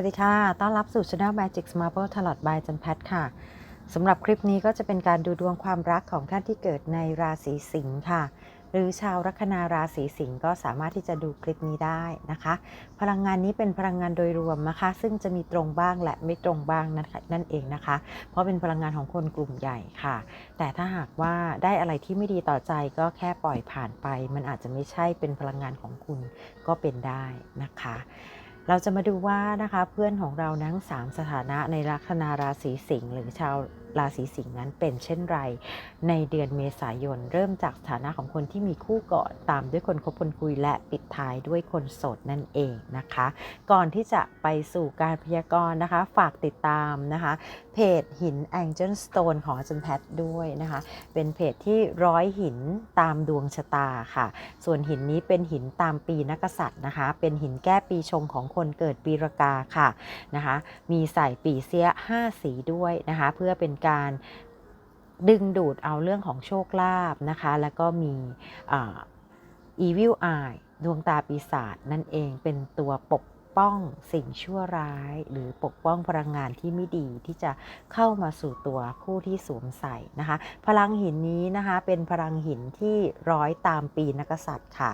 วัสดีค่ะ ต้อนรับสู่ Channel Magic Marble Tarot by จันแพทค่ะ สำหรับคลิปนี้ก็จะเป็นการดูดวงความรักของท่านที่เกิดในราศีสิงค์ค่ะ หรือชาวลัคนาราศีสิงห์ก็สามารถที่จะดูคลิปนี้ได้นะคะ พลังงานนี้เป็นพลังงานโดยรวมนะคะ ซึ่งจะมีตรงบ้างและไม่ตรงบ้างนะคะนั่นเองนะคะ เพราะเป็นพลังงานของคนกลุ่มใหญ่ค่ะ แต่ถ้าหากว่าได้อะไรที่ไม่ดีต่อใจก็แค่ปล่อยผ่านไป มันอาจจะไม่ใช่เป็นพลังงานของคุณก็เป็นได้นะคะ เราจะมาดูว่านะคะเพื่อนของเราทั้ง 3 สถานะในลัคนาราศีสิงห์หรือชาวราศีสิงห์นั้นเป็นเช่นไร ในเดือนเมษายนเริ่มจากสถานะของคนที่มีคู่ก่อนตามด้วยคนคบคนคุยและปิดท้ายด้วยคนโสดนั่นเองนะคะ ก่อนที่จะไปสู่การพยากรณ์นะคะ ฝากติดตามนะคะ เพจหิน Angel Stone ของอาจารย์แพทย์ด้วยนะคะ เป็นเพจที่ร้อยหินตามดวงชะตาค่ะ ส่วนหินนี้เป็นหินตามปีนักษัตริย์นะคะ เป็นหินแก้ปีชงของคนเกิดปีรกาค่ะนะคะ มีใส่ปีเสีย5สีด้วยนะคะ เพื่อเป็นการดึงดูดเอาเรื่องของโชคลาภนะคะ แล้วก็มีอ่า Evil Eye ดวงตาปีศาจนั่นเองเป็นตัวปกป้องสิ่งชั่วร้าย หรือปกป้องพลังงานที่ไม่ดีที่จะเข้ามาสู่ตัวผู้ที่สวมใส่นะคะ พลังหินนี้นะคะเป็นพลังหินที่ร้อยตามปีนักษัตริย์ค่ะ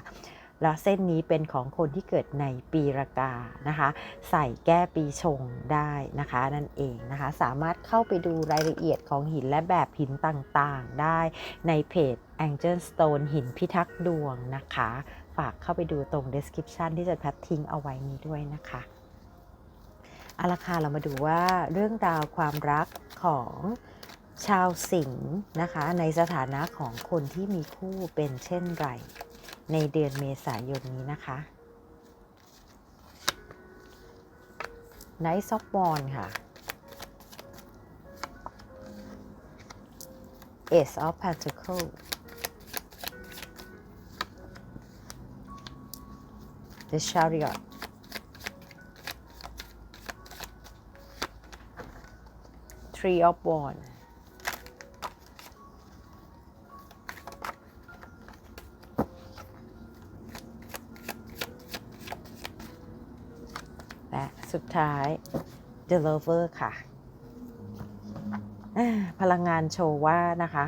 แล้วเส้นนี้เป็นของคนที่เกิดในปีรากานะคะ ใส่แก้ปีชงได้นะคะนั่นเองนะคะ สามารถเข้าไปดูรายละเอียดของหินและแบบหินต่างๆ ได้ในเพจ Angel Stone หินพิทักษ์ดวงนะคะ ฝากเข้าไปดูตรง description ที่จะแพททิ้งเอาไว้นี้ด้วยนะคะเอาละค่ะเรามาดูว่าเรื่องราวความรักของชาวสิงห์นะคะ ในสถานะของคนที่มีคู่เป็นเช่นไร ในเดือนเมษายนนี้นะคะ Night of w a n d ค่ะ Ace of Pentacles The Chariot Three of Wands สุดท้าย The Lover ค่ะอ่าพลังงานโชว์ว่านะคะ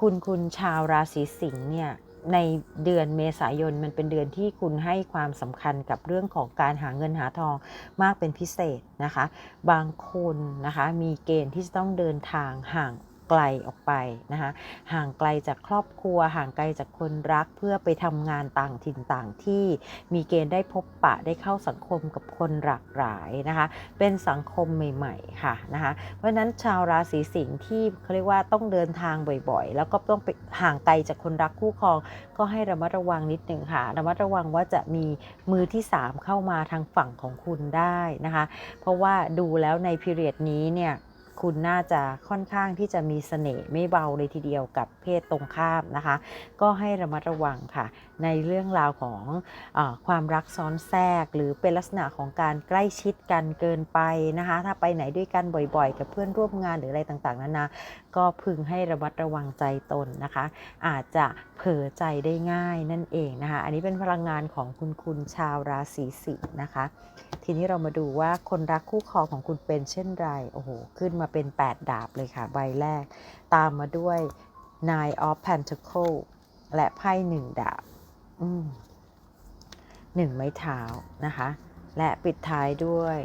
คุณคุณชาวราศีสิงห์เนี่ยในเดือนเมษายนมันเป็นเดือนที่คุณให้ความสำคัญกับเรื่องของการหาเงินหาทองมากเป็นพิเศษนะคะ บางคนนะคะมีเกณฑ์ที่จะต้องเดินทางห่าง ไกลออกไปนะคะห่างไกลจากครอบครัว ห่างไกลจากคนรักเพื่อไปทำงานต่างถิ่นต่างที่ มีเกณฑ์ได้พบปะได้เข้าสังคมกับคนหลากหลายนะคะเป็นสังคมใหม่ๆค่ะนะคะเพราะฉะนั้นชาวราศีสิงห์ที่เขาเรียกว่าต้องเดินทางบ่อยๆ แล้วก็ต้องไปห่างไกลจากคนรักคู่ครอง ก็ให้ระมัดระวังนิดหนึ่งค่ะระมัดระวังว่าจะมีมือที่ 3 เข้ามาทางฝั่งของคุณได้นะคะ เพราะว่าดูแล้วในพีเรียดนี้เนี่ย คุณน่าจะค่อนข้างที่จะมีเสน่ห์ไม่เบาเลยทีเดียวกับเพศตรงข้ามนะคะ ก็ให้ระมัดระวังค่ะ ในเรื่องราวของอความรักซ้อนแทรก หรือเป็นลักษณะของการใกล้ชิดกันเกินไปนะคะ ถ้าไปไหนด้วยกันบ่อยๆ กับเพื่อนร่วมงานหรืออะไรต่างๆนานาก็พึงให้ระมัดระวังใจตนนะคะ อาจจะเผลอใจได้ง่ายนั่นเองนะคะ อันนี้เป็นพลังงานของคุณคุณชาวราศีสิงห์นะคะ ทีนี้เรามาดูว่าคนรักคู่ครองของคุณเป็นเช่นไรโอ้โหขึ้นมาเป็น 8 ดาบเลยค่ะใบแรก ตามมาด้วย Nine of Pentacle และไพ่หนึ่งดาบ หนึ่งไม้เท้านะคะ และปิดท้ายด้วย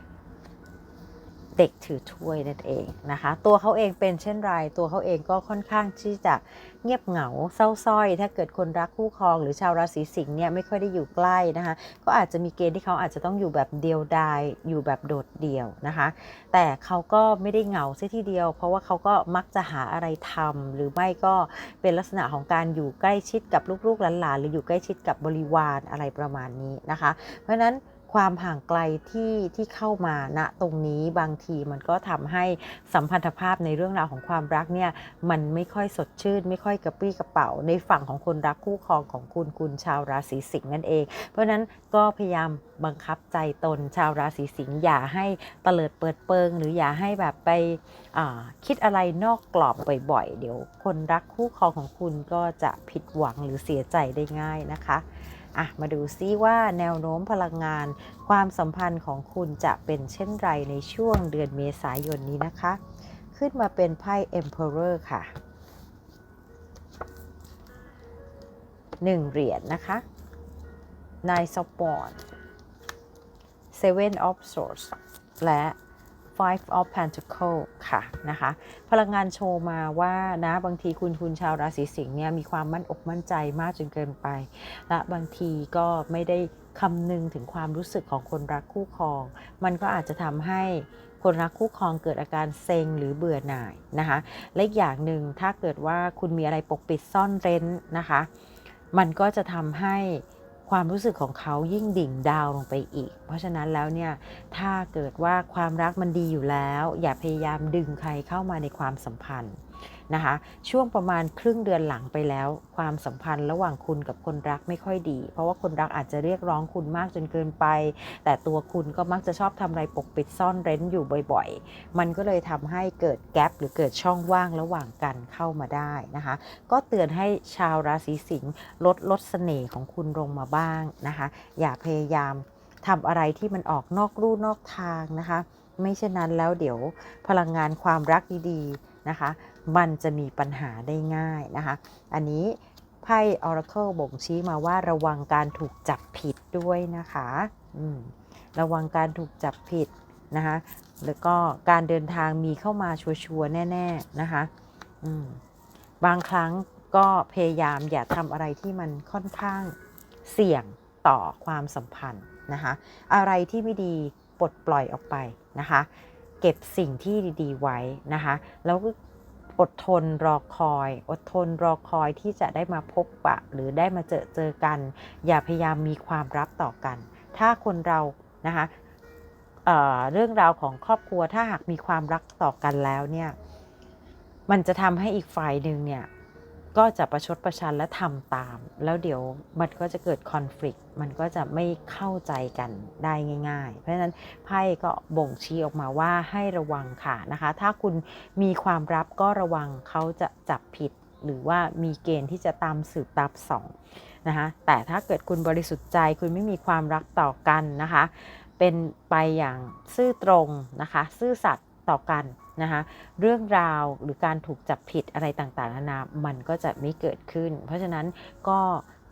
เด็กถือถ้วยนั่นเองนะคะ ตัวเขาเองเป็นเช่นไร ตัวเขาเองก็ค่อนข้างที่จะเงียบเหงาเศร้าส้อย ถ้าเกิดคนรักคู่ครอง หรือชาวราศีสิงห์เนี่ยไม่ค่อยได้อยู่ใกล้นะคะ ก็อาจจะมีเกณฑ์ที่เขาอาจจะต้องอยู่แบบเดียวดายอยู่แบบโดดเดี่ยวนะคะ แต่เขาก็ไม่ได้เหงาเสียทีเดียว เพราะว่าเขาก็มักจะหาอะไรทำหรือไม่ก็เป็นลักษณะของการอยู่ใกล้ชิดกับลูกๆหลานๆหรืออยู่ใกล้ชิดกับบริวารอะไรประมาณนี้นะคะ เพราะฉะนั้น ความห่างไกลที่ที่เข้ามาณตรงนี้บางทีมันก็ทำให้สัมพันธภาพในเรื่องราวของความรักเนี่ยมันไม่ค่อยสดชื่น ไม่ค่อยกระปรี้กระเป๋า ในฝั่งของคนรักคู่ครองของคุณคุณชาวราศีสิงห์นั่นเอง เพราะฉะนั้นก็พยายามบังคับใจตนชาวราศีสิงห์อย่าให้เตลิดเปิดเปิง หรืออย่าให้แบบไปคิดอะไรนอกกรอบบ่อยๆ เดี๋ยวคนรักคู่ครองของคุณก็จะผิดหวังหรือเสียใจได้ง่ายนะคะ อะมาดูซิว่าแนวโน้มพลังงาน ความสัมพันธ์ของคุณจะเป็นเช่นไรในช่วงเดือนเมษายนนี้นะคะ ขึ้นมาเป็นไพ่ Emperor ค่ะ1เหรียญนะคะ Nine of Wands Seven of Swords และ Five of Pentacles ค่ะนะคะพลังงานโชว์มาว่านะบางทีคุณคุณชาวราศีสิงห์เนี่ยมีความมั่นอกมั่นใจมากจนเกินไป และบางทีก็ไม่ได้คำนึงถึงความรู้สึกของคนรักคู่ครอง มันก็อาจจะทำให้คนรักคู่ครองเกิดอาการเซ็งหรือเบื่อหน่ายนะคะและอีกอย่างหนึ่งถ้าเกิดว่าคุณมีอะไรปกปิดซ่อนเร้นนะคะ มันก็จะทำให้ ความรู้สึกของเขายิ่งดิ่งดาวลงไปอีก เพราะฉะนั้นแล้วเนี่ยถ้าเกิดว่าความรักมันดีอยู่แล้ว อย่าพยายามดึงใครเข้ามาในความสัมพันธ์ นะคะช่วงประมาณครึ่งเดือนหลังไปแล้ว ความสัมพันธ์ระหว่างคุณกับคนรักไม่ค่อยดี เพราะว่าคนรักอาจจะเรียกร้องคุณมากจนเกินไป แต่ตัวคุณก็มักจะชอบทำอะไรปกปิดซ่อนเร้นอยู่บ่อยๆ มันก็เลยทำให้เกิดแกลบหรือเกิดช่องว่างระหว่างกันเข้ามาได้นะคะ ก็เตือนให้ชาวราศีสิงห์ลดลดเสน่ห์ของคุณลงมาบ้างนะคะ อย่าพยายามทำอะไรที่มันออกนอกลู่นอกทางนะคะ ไม่เช่นนั้นแล้วเดี๋ยวพลังงานความรักดีๆนะคะ มันจะมีปัญหาได้ง่ายนะคะ อันนี้ไพ่ Oracle บ่งชี้มาว่าระวังการถูกจับผิดด้วยนะคะอืมระวังการถูกจับผิดนะคะแล้วก็การเดินทางมีเข้ามาชัวร์ๆแน่ ๆ นะคะอืมบางครั้งก็พยายามอย่าทำอะไรที่มันค่อนข้างเสี่ยงต่อความสัมพันธ์นะคะ อะไรที่ไม่ดีปลดปล่อยออกไปนะคะ เก็บสิ่งที่ดี ๆ ไว้นะคะ แล้วก็ อดทนรอคอย อดทนรอคอยที่จะได้มาพบปะ หรือได้มาเจอเจอกัน อย่าพยายามมีความรับต่อกัน ถ้าคนเรานะคะเเรื่องราวของครอบครัวถ้าหากมีความรักต่อกันแล้วเนี่ยมันจะทำให้อีกฝ่ายหนึ่งเนี่ย ก็จะประชดประชันและทำตาม แล้วเดี๋ยวมันก็จะเกิดคอน FLICT มันก็จะไม่เข้าใจกันได้ง่าย ๆ เพราะฉะนั้นไพ่ก็บ่งชี้ออกมาว่าให้ระวังค่ะนะคะ ถ้าคุณมีความลับก็ระวังเขาจะจับผิด หรือว่ามีเกณฑ์ที่จะตามสืบตามสองนะคะแต่ถ้าเกิดคุณบริสุทธิ์ใจคุณไม่มีความรักต่อกันนะคะ เป็นไปอย่างซื่อตรงนะคะ ซื่อสัตย์ต่อกัน นะคะเรื่องราวหรือการถูกจับผิดอะไรต่างๆนานามันก็จะไม่เกิดขึ้น เพราะฉะนั้นก็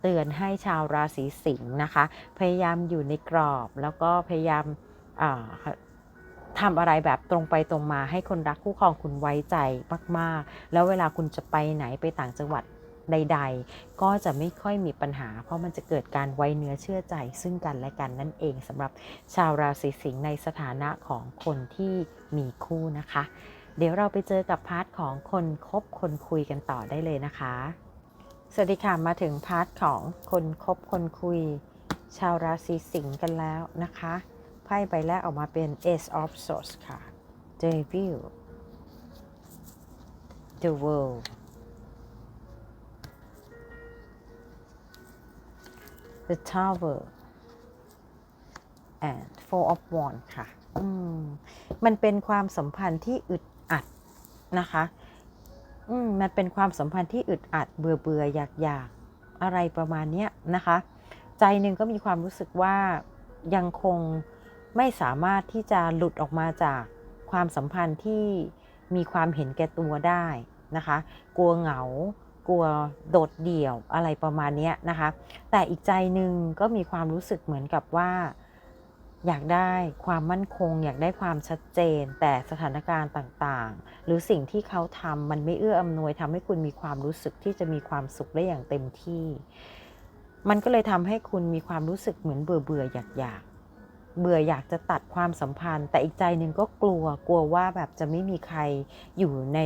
เตือนให้ชาวราศีสิงห์นะคะ พยายามอยู่ในกรอบ แล้วก็พยายามทำอะไรแบบตรงไปตรงมาให้คนรักคู่ครองคุณไว้ใจมาก ๆ แล้วเวลาคุณจะไปไหนไปต่างจังหวัด ใด ๆ ก็จะไม่ค่อยมีปัญหา เพราะมันจะเกิดการไว้เนื้อเชื่อใจ ซึ่งกันและกันนั่นเองสำหรับชาวราศีสิงห์ในสถานะของคนที่มีคู่นะคะ เดี๋ยวเราไปเจอกับพาร์ทของคนคบคนคุยกันต่อได้เลยนะคะ สวัสดีค่ะมาถึงพาร์ทของคนคบคนคุย ชาวราศีสิงห์กันแล้วนะคะไพ่ใบแรกออกมาเป็น Ace of Swords ค่ะ Devil The World The Tower and Four of Wands ค่ะ อืม มันเป็นความสัมพันธ์ที่อึดอัดนะคะ อืม มันเป็นความสัมพันธ์ที่อึดอัดเบื่อเบื่ออยากอยากอะไรประมาณเนี้ยนะคะ ใจหนึ่งก็มีความรู้สึกว่ายังคงไม่สามารถที่จะหลุดออกมาจากความสัมพันธ์ที่มีความเห็นแก่ตัวได้นะคะ กลัวเหงา กลัวโดดเดี่ยวอะไรประมาณนี้นะคะ แต่อีกใจหนึ่งก็มีความรู้สึกเหมือนกับว่า อยากได้ความมั่นคง อยากได้ความชัดเจน แต่สถานการณ์ต่างๆ หรือสิ่งที่เขาทำมันไม่เอื้ออำนวยทำให้คุณมีความรู้สึกที่จะมีความสุขได้อย่างเต็มที่ มันก็เลยทำให้คุณมีความรู้สึกเหมือนเบื่อเบื่ออยากอยาก เบื่ออยากจะตัดความสัมพันธ์ แต่อีกใจหนึ่งก็กลัวกลัวว่าแบบจะไม่มีใครอยู่ใน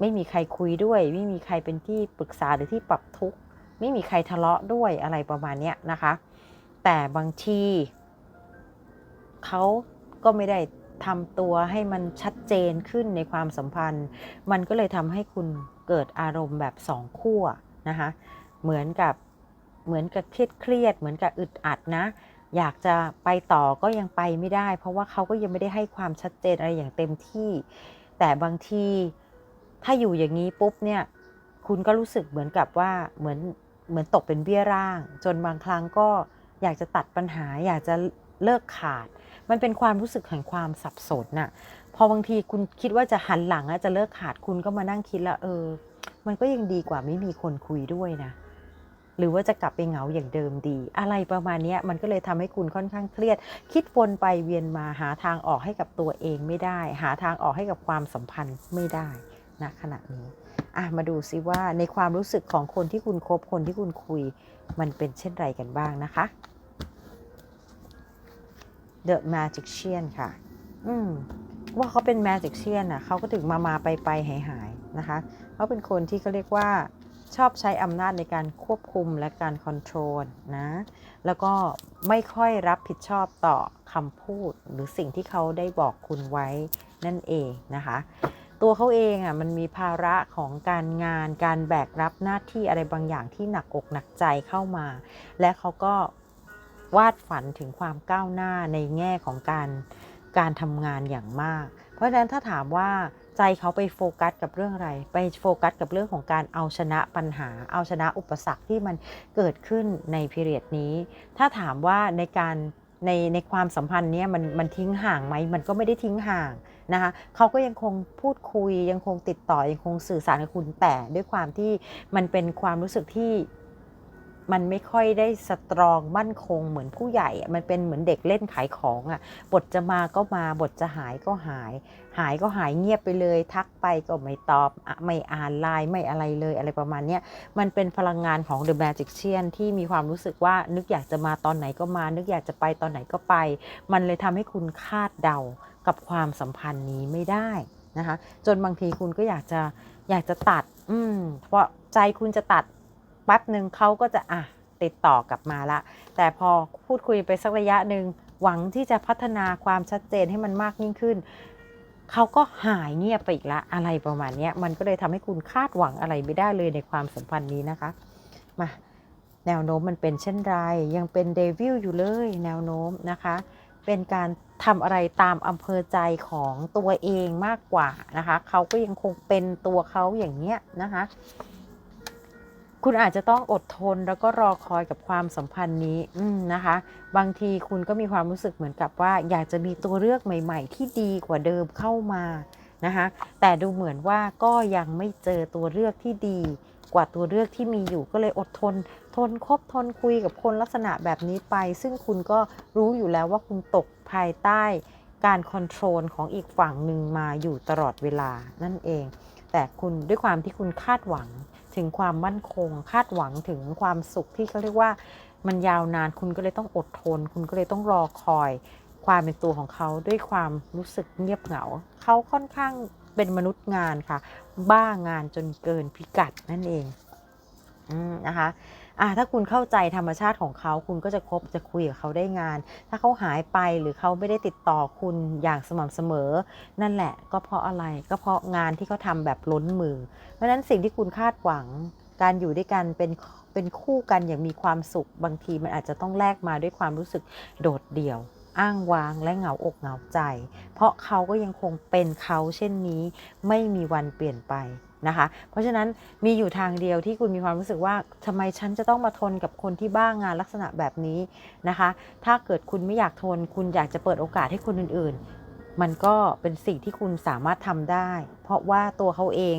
ไม่มีใครคุยด้วย ไม่มีใครเป็นที่ปรึกษาหรือที่ปรับทุกข์ไม่มีใครทะเลาะด้วยอะไรประมาณนี้นะคะ แต่บางทีเขาก็ไม่ได้ทำตัวให้มันชัดเจนขึ้นในความสัมพันธ์ มันก็เลยทำให้คุณเกิดอารมณ์แบบสองขั้วนะคะเหมือนกับเหมือนกับเครียดเครียดเหมือนกับอึดอัดนะ อยากจะไปต่อก็ยังไปไม่ได้ เพราะว่าเขาก็ยังไม่ได้ให้ความชัดเจนอะไรอย่างเต็มที่ แต่บางทีถ้าอยู่อย่างนี้ปุ๊บเนี่ยคุณก็รู้สึกเหมือนกับว่าเหมือนเหมือนตกเป็นเบี้ยร่าง จนบางครั้งก็อยากจะตัดปัญหา อยากจะเลิกขาด มันเป็นความรู้สึกแห่งความสับสนน่ะพอบางทีคุณคิดว่าจะหันหลังอะจะเลิกขาดคุณก็มานั่งคิดล้วเออ มันก็ยังดีกว่าไม่มีคนคุยด้วยนะ หรือว่าจะกลับไปเหงาอย่างเดิมดี อะไรประมาณนี้มันก็เลยทำให้คุณค่อนข้างเครียด คิดวนไปเวียนมาหาทางออกให้กับตัวเองไม่ได้ หาทางออกให้กับความสัมพันธ์ไม่ได้นะขณะนี้อะมาดูซิว่าในความรู้สึกของคนที่คุณคบคนที่คุณคุย มันเป็นเช่นไรกันบ้างนะคะ The Magician ค่ะ อืมว่าเขาเป็น Magician น่ะเขาก็ถึงมามาไปไปหายหายๆนะคะเขาเป็นคนที่เขาเรียกว่า ชอบใช้อำนาจในการควบคุมและการคอนโทรลนะ แล้วก็ไม่ค่อยรับผิดชอบต่อคำพูด หรือสิ่งที่เขาได้บอกคุณไว้นั่นเองนะคะ ตัวเขาเองอะมันมีภาระของการงานการแบกรับหน้าที่อะไรบางอย่างที่หนักอกหนักใจเข้ามา และเขาก็วาดฝันถึงความก้าวหน้าในแง่ของการการทำงานอย่างมาก เพราะฉะนั้นถ้าถามว่า ใจเขาไปโฟกัสกับเรื่องอะไร ไปโฟกัสกับเรื่องของการเอาชนะปัญหา เอาชนะอุปสรรคที่มันเกิดขึ้นในพีเรียดนี้ ถ้าถามว่าในการในในความสัมพันธ์เนี้ยมันมันทิ้งห่างไหมมันก็ไม่ได้ทิ้งห่างนะคะเขาก็ยังคงพูดคุยยังคงติดต่อยังคงสื่อสารกับคุณแต่ด้วยความที่มันเป็นความรู้สึกที่ มันไม่ค่อยได้สตรองมั่นคงเหมือนผู้ใหญ่ มันเป็นเหมือนเด็กเล่นขายของอะ่ะ บทจะมาก็มา บทจะหายก็หาย หายก็หายเงียบไปเลย ทักไปก็ไม่ตอบ ไม่อ่านไลน์ไม่อะไรเลยอะไรประมาณนี้มันเป็นพลังงานของ The Magician ที่มีความรู้สึกว่านึกอยากจะมาตอนไหนก็มา นึกอยากจะไปตอนไหนก็ไป มันเลยทำให้คุณคาดเดากับความสัมพันธ์นี้ไม่ได้นะคะ จนบางทีคุณก็อยากจะอยากจะตัด อืมเพราะใจคุณจะตัด แป๊บหนึ่งเขาก็จะอะติดต่อกลับมาละ แต่พอพูดคุยไปสักระยะหนึ่งหวังที่จะพัฒนาความชัดเจนให้มันมากยิ่งขึ้น เขาก็หายเงียบไปอีกละอะไรประมาณนี้มันก็เลยทำให้คุณคาดหวังอะไรไม่ได้เลยในความสัมพันธ์นี้นะคะ มาแนวโน้มมันเป็นเช่นไร ยังเป็นเดวิลอยู่เลยแนวโน้มนะคะ เป็นการทำอะไรตามอำเภอใจของตัวเองมากกว่านะคะ เขาก็ยังคงเป็นตัวเขาอย่างเนี้ยนะคะ คุณอาจจะต้องอดทนแล้วก็รอคอยกับความสัมพันธ์นี้นะคะ บางทีคุณก็มีความรู้สึกเหมือนกับว่า อยากจะมีตัวเลือกใหม่ ๆ ที่ดีกว่าเดิมเข้ามานะคะ แต่ดูเหมือนว่าก็ยังไม่เจอตัวเลือกที่ดีกว่าตัวเลือกที่มีอยู่ก็เลยอดทน ทนคบทนคุยกับคนลักษณะแบบนี้ไป ซึ่งคุณก็รู้อยู่แล้วว่าคุณตกภายใต้การคอนโทรลของอีกฝั่งหนึ่งมาอยู่ตลอดเวลานั่นเอง แต่คุณด้วยความที่คุณคาดหวัง ถึงความมั่นคง คาดหวังถึงความสุขที่เขาเรียกว่ามันยาวนานคุณก็เลยต้องอดทน คุณก็เลยต้องรอคอย ความเป็นตัวของเขาด้วยความรู้สึกเงียบเหงา เขาค่อนข้างเป็นมนุษย์งานค่ะ บ้างานจนเกินพิกัดนั่นเองอืมนะคะ อะถ้าคุณเข้าใจธรรมชาติของเขาคุณก็จะคบจะคุยกับเขาได้งาน ถ้าเขาหายไปหรือเขาไม่ได้ติดต่อคุณอย่างสม่ำเสมอ นั่นแหละก็เพราะอะไรก็เพราะงานที่เขาทำแบบล้นมือ เพราะฉะนั้นสิ่งที่คุณคาดหวังการอยู่ด้วยกันเป็นเป็นคู่กันอย่างมีความสุขบางทีมันอาจจะต้องแลกมาด้วยความรู้สึกโดดเดี่ยว อ้างว้างและเหงาอกเหงาใจ เพราะเขาก็ยังคงเป็นเขาเช่นนี้ ไม่มีวันเปลี่ยนไป นะคะ เพราะฉะนั้นมีอยู่ทางเดียวที่คุณมีความรู้สึกว่าทำไมฉันจะต้องมาทนกับคนที่บ้างงานลักษณะแบบนี้นะคะ ถ้าเกิดคุณไม่อยากทน คุณอยากจะเปิดโอกาสให้คนอื่นๆ มันก็เป็นสิ่งที่คุณสามารถทำได้ เพราะว่าตัวเขาเอง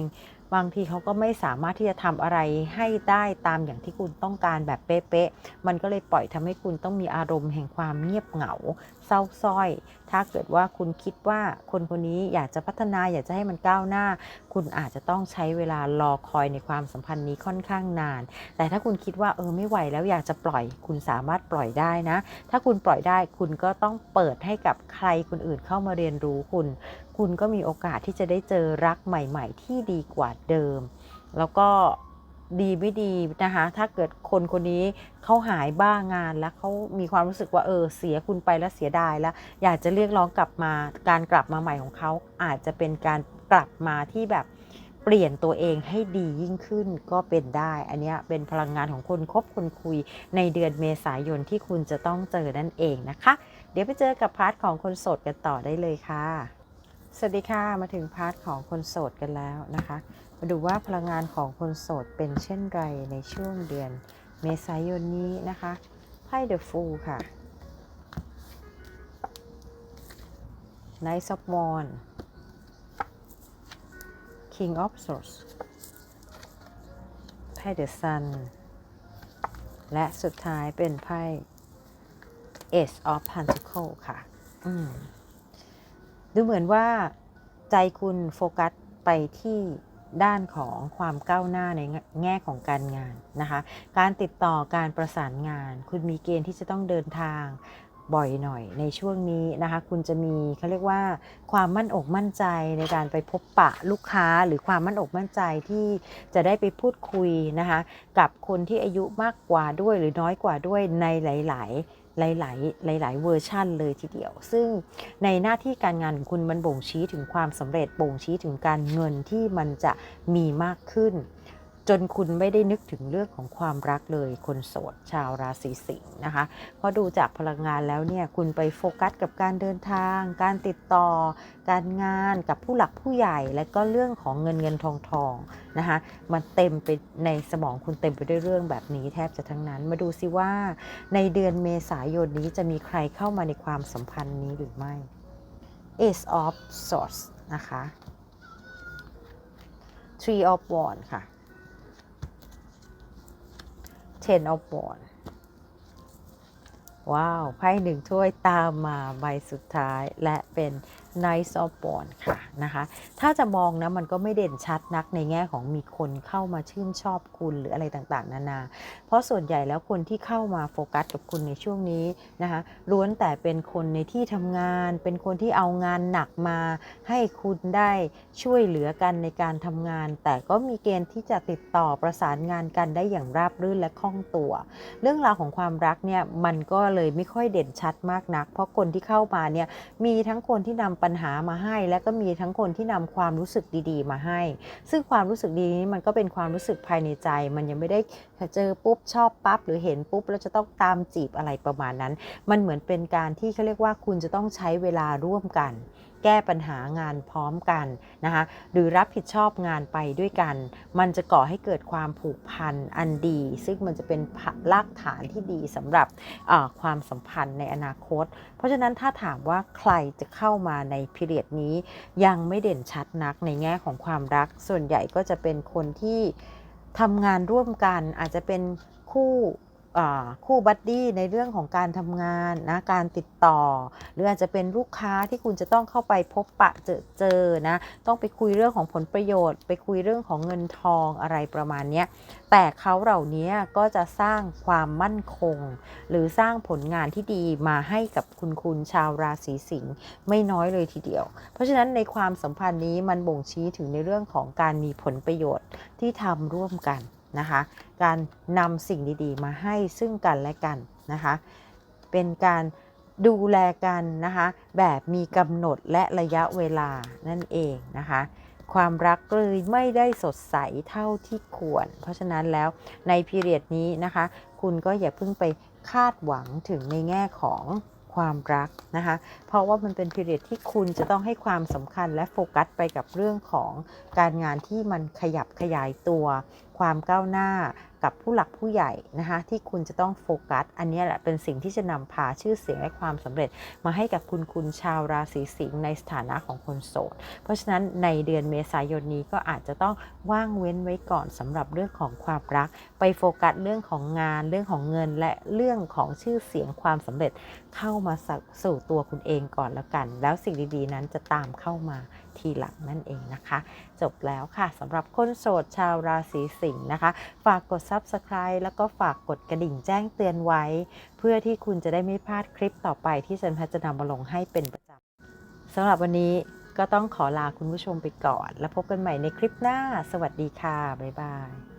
บางทีเขาก็ไม่สามารถที่จะทำอะไรให้ได้ตามอย่างที่คุณต้องการแบบเป๊ะๆ มันก็เลยปล่อยทำให้คุณต้องมีอารมณ์แห่งความเงียบเหงา เศร้าส้อย ถ้าเกิดว่าคุณคิดว่าคนคนนี้อยากจะพัฒนาอยากจะให้มันก้าวหน้า คุณอาจจะต้องใช้เวลารอคอยในความสัมพันธ์นี้ค่อนข้างนาน แต่ถ้าคุณคิดว่าเออไม่ไหวแล้วอยากจะปล่อย คุณสามารถปล่อยได้นะ ถ้าคุณปล่อยได้คุณก็ต้องเปิดให้กับใครคนอื่นเข้ามาเรียนรู้คุณ คุณก็มีโอกาสที่จะได้เจอรักใหม่ ๆ ที่ดีกว่าเดิม แล้วก็ ดีไม่ดีนะคะ ถ้าเกิดคนคนนี้เขาหายบ้างานแล้วเขามีความรู้สึกว่าเออเสียคุณไปแล้วเสียดายแล้ว อยากจะเรียกร้องกลับมาการกลับมาใหม่ของเขาอาจจะเป็นการกลับมาที่แบบเปลี่ยนตัวเองให้ดียิ่งขึ้นก็เป็นได้ อันนี้เป็นพลังงานของคนคบคนคุยในเดือนเมษายนที่คุณจะต้องเจอนั่นเองนะคะ เดี๋ยวไปเจอกับพาร์ทของคนโสดกันต่อได้เลยค่ะ สวัสดีค่ะ มาถึงพาร์ทของคนโสดกันแล้วนะคะ มาดูว่าพลังงานของคนโสดเป็นเช่นไรในช่วงเดือนเมษายนนี้นะคะไพ่ The Fool ค่ะ Knight of Wands King of Swords ไพ่ The Sun และสุดท้ายเป็นไพ่ Ace of Pentacles ค่ะ ดูเหมือนว่าใจคุณโฟกัสไปที่ ด้านของความก้าวหน้าในแง่ของการงานนะคะ การติดต่อการประสานงาน คุณมีเกณฑ์ที่จะต้องเดินทางบ่อยหน่อยในช่วงนี้นะคะ คุณจะมีเขาเรียกว่า ความมั่นอกมั่นใจในการไปพบปะลูกค้าหรือความมั่นอกมั่นใจที่จะได้ไปพูดคุยนะคะ กับคนที่อายุมากกว่าด้วยหรือน้อยกว่าด้วยในหลาย ๆ หลาย ๆ หลาย ๆ เวอร์ชั่นเลยทีเดียว ซึ่งในหน้าที่การงานของคุณมันบ่งชี้ถึงความสำเร็จบ่งชี้ถึงการเงินที่มันจะมีมากขึ้น จนคุณไม่ได้นึกถึงเรื่องของความรักเลย คนโสดชาวราศีสิงห์นะคะเพราะดูจากพลังงานแล้วเนี่ยคุณไปโฟกัสกับการเดินทาง การติดต่อ การงานกับผู้หลักผู้ใหญ่ และก็เรื่องของเงินเงินทองทองนะคะมันเต็มไปในสมองคุณเต็มไปด้วยเรื่องแบบนี้แทบจะทั้งนั้น มาดูซิว่า ในเดือนเมษายนนี้จะมีใครเข้ามาในความสัมพันธ์นี้หรือไม่ Ace of Swords นะคะ Three of Wands ค่ะ Ten of Wands ว้าว ไพ่หนึ่งถ้วยตามมาใบสุดท้ายและเป็น Knight of w a n d ค่ะนะคะถ้าจะมองนะมันก็ไม่เด่นชัดนักในแง่ของมีคนเข้ามาชื่นชอบคุณหรืออะไรต่างๆ นานา เพราะส่วนใหญ่แล้วคนที่เข้ามาโฟกัสกับคุณในช่วงนี้นะคะล้วนแต่เป็นคนในที่ทำงาน เป็นคนที่เอางานหนักมา ให้คุณได้ช่วยเหลือกันในการทำงาน แต่ก็มีเกณฑ์ที่จะติดต่อประสานงานกันได้อย่างราบรื่นและคล่องตัว เรื่องราวของความรักเนี่ยมันก็เลยไม่ค่อยเด่นชัดมากนัก เพราะคนที่เข้ามาเนี่ยมีทั้งคนที่นำปัญหามาให้ และก็มีทั้งคนที่นำความรู้สึกดีๆ มาให้ ซึ่งความรู้สึกดีนี้มันก็เป็นความรู้สึกภายในใจ มันยังไม่ได้เจอปุ๊บชอบปั๊บหรือเห็นปุ๊บแล้วจะต้องตามจีบอะไรประมาณนั้น มันเหมือนเป็นการที่เขาเรียกว่าคุณจะต้องใช้เวลาร่วมกัน แก้ปัญหางานพร้อมกันนะคะหรือรับผิดชอบงานไปด้วยกัน มันจะก่อให้เกิดความผูกพันอันดี ซึ่งมันจะเป็นรากฐานที่ดีสำหรับความสัมพันธ์ในอนาคต เพราะฉะนั้นถ้าถามว่าใครจะเข้ามาในพิเรียดนี้ ยังไม่เด่นชัดนักในแง่ของความรัก ส่วนใหญ่ก็จะเป็นคนที่ทำงานร่วมกันอาจจะเป็นคู่ คู่บัดดี้ในเรื่องของการทำงานนะการติดต่อ หรืออาจจะเป็นลูกค้าที่คุณจะต้องเข้าไปพบปะเจอเจอนะต้องไปคุยเรื่องของผลประโยชน์ ไปคุยเรื่องของเงินทองอะไรประมาณนี้แต่เขาเหล่านี้ก็จะสร้างความมั่นคง หรือสร้างผลงานที่ดีมาให้กับคุณคุณชาวราศีสิงห์ไม่น้อยเลยทีเดียว เพราะฉะนั้นในความสัมพันธ์นี้มันบ่งชี้ถึงในเรื่องของการมีผลประโยชน์ที่ทำร่วมกัน นะคะ การนำสิ่งดีๆ มาให้ซึ่งกันและกันนะคะ เป็นการดูแลกันนะคะ แบบมีกำหนดและระยะเวลานั่นเองนะคะ ความรักเลยไม่ได้สดใสเท่าที่ควร เพราะฉะนั้นแล้วในพีเรียดนี้นะคะ คุณก็อย่าเพิ่งไปคาดหวังถึงในแง่ของ ความรักนะคะ เพราะว่ามันเป็นพีเรียดที่คุณจะต้องให้ความสำคัญและโฟกัสไปกับเรื่องของการงานที่มันขยับขยายตัว ความก้าวหน้า กับผู้หลักผู้ใหญ่นะคะที่คุณจะต้องโฟกัส อันนี้แหละเป็นสิ่งที่จะนำพาชื่อเสียงและความสำเร็จ มาให้กับคุณคุณชาวราศีสิงห์ในสถานะของคนโสด เพราะฉะนั้นในเดือนเมษายนนี้ก็อาจจะต้องว่างเว้นไว้ก่อนสำหรับเรื่องของความรัก ไปโฟกัสเรื่องของงาน เรื่องของเงินและเรื่องของชื่อเสียงความสำเร็จเข้ามาสู่ตัวคุณเองก่อนแล้วกัน แล้วสิ่งดีๆ นั้นจะตามเข้ามา ทีหลังนั่นเองนะคะ จบแล้วค่ะสำหรับคนโสดชาวราศีสิงห์นะคะ ฝากกด Subscribe แล้วก็ฝากกดกระดิ่งแจ้งเตือนไว้ เพื่อที่คุณจะได้ไม่พลาดคลิปต่อไปที่เซนพัจะนำมาลงให้เป็นประจำสำหรับวันนี้ก็ต้องขอลาคุณผู้ชมไปก่อน แล้วพบกันใหม่ในคลิปหน้า สวัสดีค่ะ บ๊ายบาย